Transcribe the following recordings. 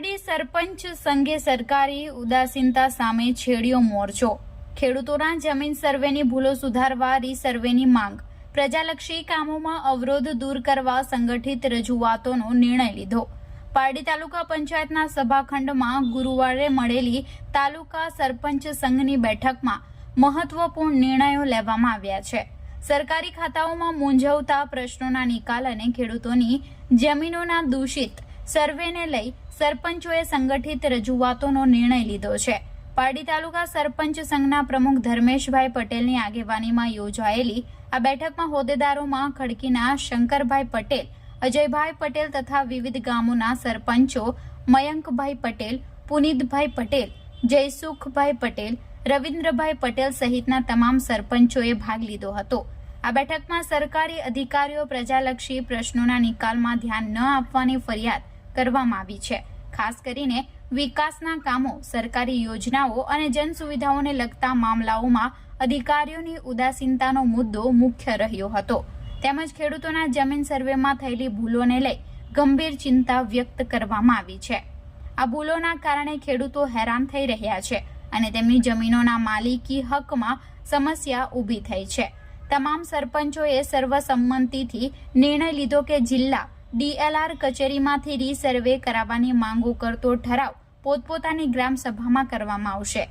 સરપંચ સંઘે સરકારી ઉદાસીનતા સામે છેડ્યો મોરચો. ખેડૂતોના જમીન સર્વેની ભૂલો સુધારવા રીસર્વેની માંગ. પ્રજાલક્ષી કામોમાં અવરોધ દૂર કરવા સંગઠિત રજૂઆતોનો નિર્ણય લીધો. પારડી તાલુકા પંચાયતના સભાખંડમાં ગુરુવારે મળેલી તાલુકા સરપંચ સંઘની બેઠકમાં મહત્વપૂર્ણ નિર્ણયો લેવામાં આવ્યા છે. સરકારી ખાતાઓમાં મૂંઝવતા પ્રશ્નોના નિકાલ અને ખેડૂતોની જમીનોના દૂષિત સર્વેને લઈ સરપંચોએ સંગઠિત રજૂઆતોનો નિર્ણય લીધો છે. પારડી તાલુકા સરપંચ સંઘના પ્રમુખ ધર્મેશભાઈ પટેલની આગેવાનીમાં યોજાયેલી આ બેઠકમાં હોદ્દેદારોમાં ખડકીના શંકરભાઈ પટેલ, અજયભાઈ પટેલ તથા વિવિધ ગામોના સરપંચો મયંકભાઈ પટેલ, પુનિતભાઈ પટેલ, જયસુખભાઈ પટેલ, રવિન્દ્રભાઈ પટેલ સહિતના તમામ સરપંચોએ ભાગ લીધો હતો. આ બેઠકમાં સરકારી અધિકારીઓ પ્રજાલક્ષી પ્રશ્નોના નિકાલમાં ધ્યાન ન આપવાની ફરિયાદ કરવામાં આવી છે. ખાસ કરીને વિકાસના કામો, સરકારી યોજનાઓ અને જન સુવિધાઓને લગતા મામલાઓમાં અધિકારીઓની ઉદાસીનતાનો મુદ્દો મુખ્ય રહ્યો હતો. તેમજ ખેડૂતોના જમીન સર્વેમાં થયેલી ભૂલોને લઈ ગંભીર ચિંતા વ્યક્ત કરવામાં આવી છે. આ ભૂલોના કારણે ખેડૂતો હેરાન થઈ રહ્યા છે અને તેમની જમીનોના માલિકી હકમાં સમસ્યા ઊભી થઈ છે. તમામ સરપંચોએ સર્વસંમતિથી નિર્ણય લીધો કે જિલ્લા ડીએલઆર કચેરીમાંથી રીસર્વે કરાવવાની માંગો કરતો ઠરાવ પોતપોતાની ગ્રામ સભામાં કરવામાં આવશે.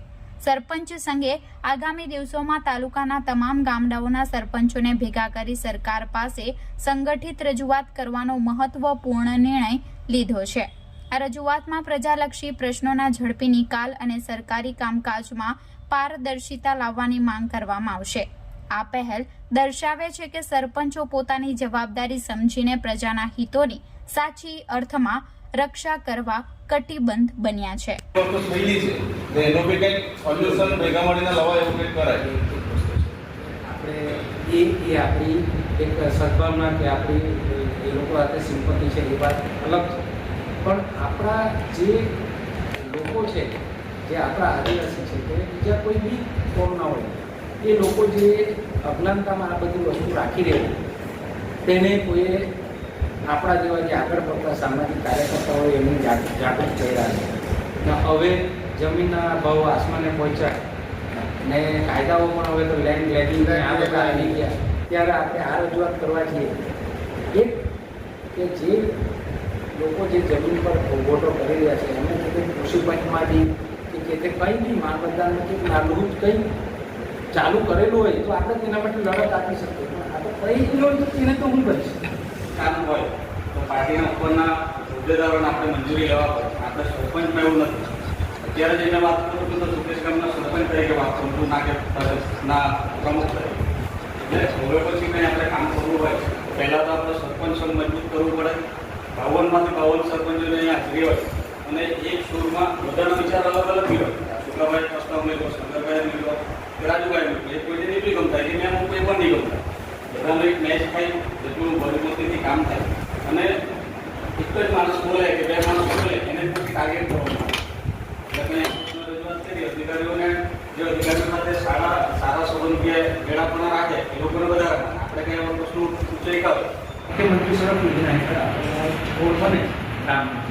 સરપંચ સંઘે આગામી દિવસોમાં તાલુકાના તમામ ગામડાઓના સરપંચોને ભેગા કરી સરકાર પાસે સંગઠિત રજૂઆત કરવાનો મહત્વપૂર્ણ નિર્ણય લીધો છે. આ રજૂઆતમાં પ્રજાલક્ષી પ્રશ્નોના ઝડપી નિકાલ અને સરકારી કામકાજમાં પારદર્શિતા લાવવાની માંગ કરવામાં આવશે. આ પહેલ દર્શાવે છે કે સરપંચો પોતાની જવાબદારી સમજીને પ્રજાના હિતોની સાચી અર્થમાં રક્ષા કરવા કટિબદ્ધ બન્યા છે. તો થયેલી છે. તો એનો બી કંઈક સોલ્યુશન ભેગા મળીને લવાય એવું કંઈક કરાય. આપણે એ એ આપણી એક સદભાવના કે આપણી એ લોકો સાથે સિમ્પતિ છે એ વાત અલગ છે. પણ આપણા જે લોકો છે જે આપણા આદિવાસી છે તે બીજા કોઈ બી કોમના હોય. એ લોકો જે અજ્ઞાનતામાં આ બધી વસ્તુ રાખી રહ્યા તેને કોઈએ આપણા જેવા જે આગળ પડતા સામાજિક કાર્યકર્તા હોય એમને જાગૃત કર્યા છે. ને હવે જમીનના ભાવ આસમાને પહોંચ્યા. ને કાયદાઓ પણ હવે તો લેન્ડ લેન્ડિંગ આ બધા આવી ગયા. ત્યારે આપણે આ રજૂઆત કરવા છીએ. એક કે જે લોકો જે જમીન પર ભોગવટો કરી રહ્યા છે એમને કૃષિ પંચમાંથી કે તે કંઈ બી મામલતદારને કે નાનું જ કંઈ ચાલુ કરેલું હોય તો આપણે તેના માટે લડત આપી શકીએ. પણ આ તો કંઈ જ હોય તો તેને તો હું કરીશ. કામ હોય તો પાર્ટીના ઉપરના હોદ્દેદારોને આપણે મંજૂરી લેવા પડે. આપણે સરપંચમાં એવું નથી. અત્યારે જઈને વાત કરું છું તો સુકેશ ગામના સરપંચ તરીકે વાત કરું છું, ના કે ના, પ્રમુખ તરીકે. એટલે હવે પછી કંઈ આપણે કામ કરવું હોય તો પહેલાં તો આપણે સરપંચ મજબૂત કરવું પડે. બાવનમાંથી બાવન સરપંચોને અહીંયા હાજરી હોય અને એક સુરમાં બધાનો વિચાર અલગ અલગ હોય. શુક્લાભાઈ પ્રશ્ન મેળવો શંકરભાઈ કે રાજુભાઈ મેળવો એ કોઈને નહીં બી ગમતા કે મેં અમુક એ પણ મેચ થાય જેટલું બળમતીથી કામ થાય. અને એક જ માણસ બોલે કે બે માણસ બોલે, એને ટાર્ગેટ કરવાનું એટલે કરી, અધિકારીઓને જે અધિકારીઓ સાથે સારા સારા સંબંધ કે વેળાપણા રાખે, એ લોકોને વધારે આપણે કંઈ એવા વસ્તુ ઉચ્ચરિકા હોય મુખ્યમંત્રી સડક યોજના હેઠળ ગામમાં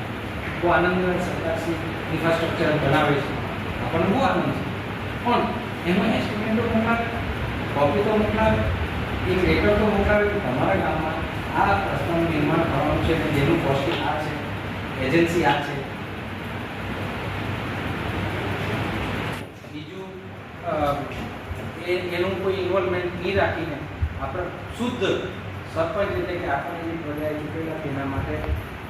બહુ આનંદ સરકારશ્રી ઇન્ફ્રાસ્ટ્રક્ચર બનાવે છે. આપણને બહુ આનંદ છે. પણ એમાં એસ્ટિમેટો મોકલાવે કોપી તો મોકલાવે, એક લેટર તો મોકલાવે કે તમારા ગામમાં આ રસ્તાનું નિર્માણ કરવાનું છે અને જેનું કોસ્ટિંગ આ છે એજન્સી આ છે. બીજું એ, એનું કોઈ ઇન્વોલ્વમેન્ટ નહીં રાખીને આપણે શુદ્ધ સરપંચ એટલે કે આપણે જે પ્રજાએ ચૂંટેલા તેના માટે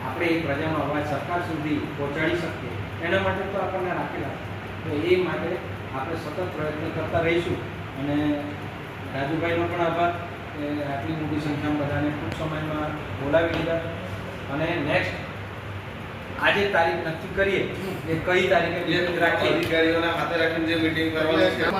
આપણે એ પ્રજાનો અવાજ સરકાર સુધી પહોંચાડી શકીએ. એના માટે તો આપણને રાખેલા તો એ માટે આપણે સતત પ્રયત્ન કરતા રહીશું અને રાજુભાઈનો પણ આભાર. કે આટલી મોટી સંખ્યામાં બધાને ટૂંક સમયમાં બોલાવી લીધા અને નેક્સ્ટ આજે તારીખ નક્કી કરીએ કે કઈ તારીખે રાખીએ અધિકારીઓના હાથે રાખીને જે મિટિંગ કરવાની છે.